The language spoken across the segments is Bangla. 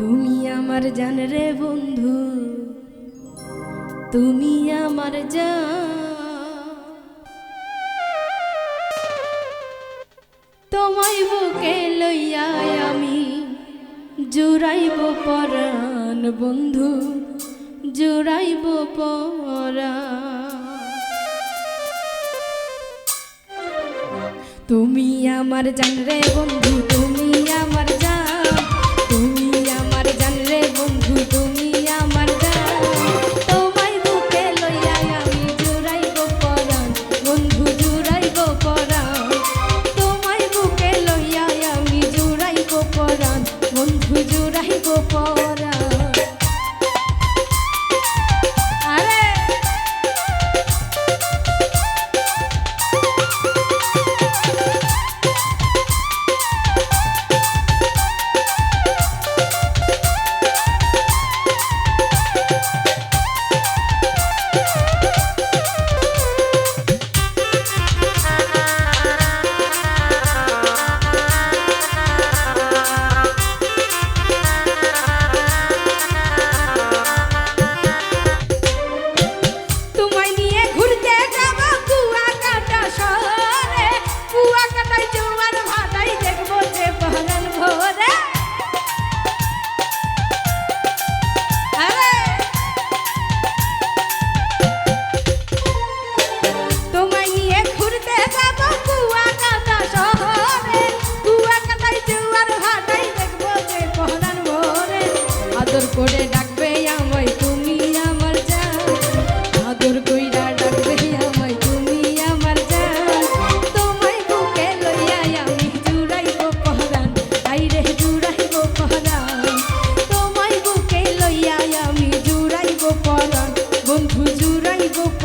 তুমি আমার জান রে বন্ধু, তুমি আমার জান। তোমায় বুকে লইয়া আমি জুড়াইব পরাণ বন্ধু, জুড়াইব পরাণ। তুমি আমার জান রে বন্ধু, তুমি আমার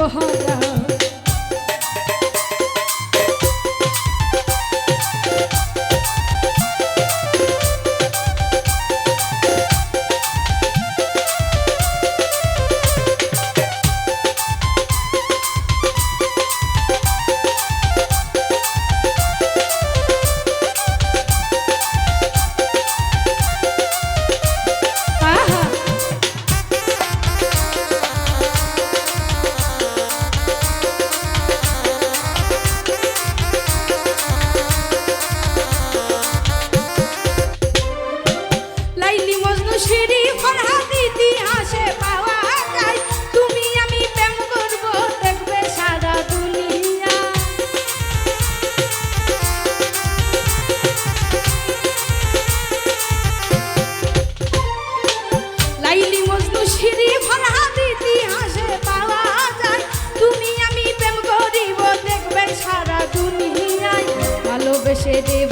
সোহাগা আসে রে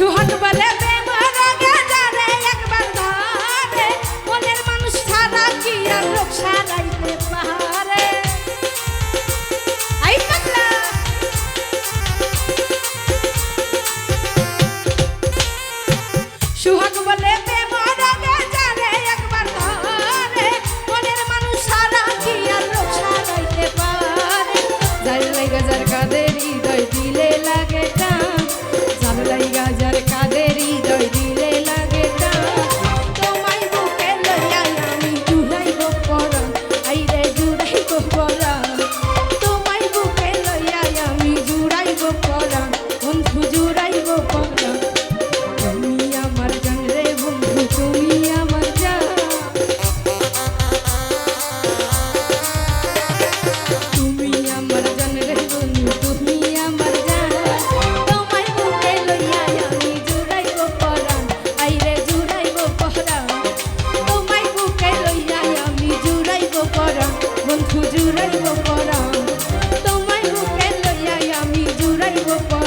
সুহান বলে Thank you.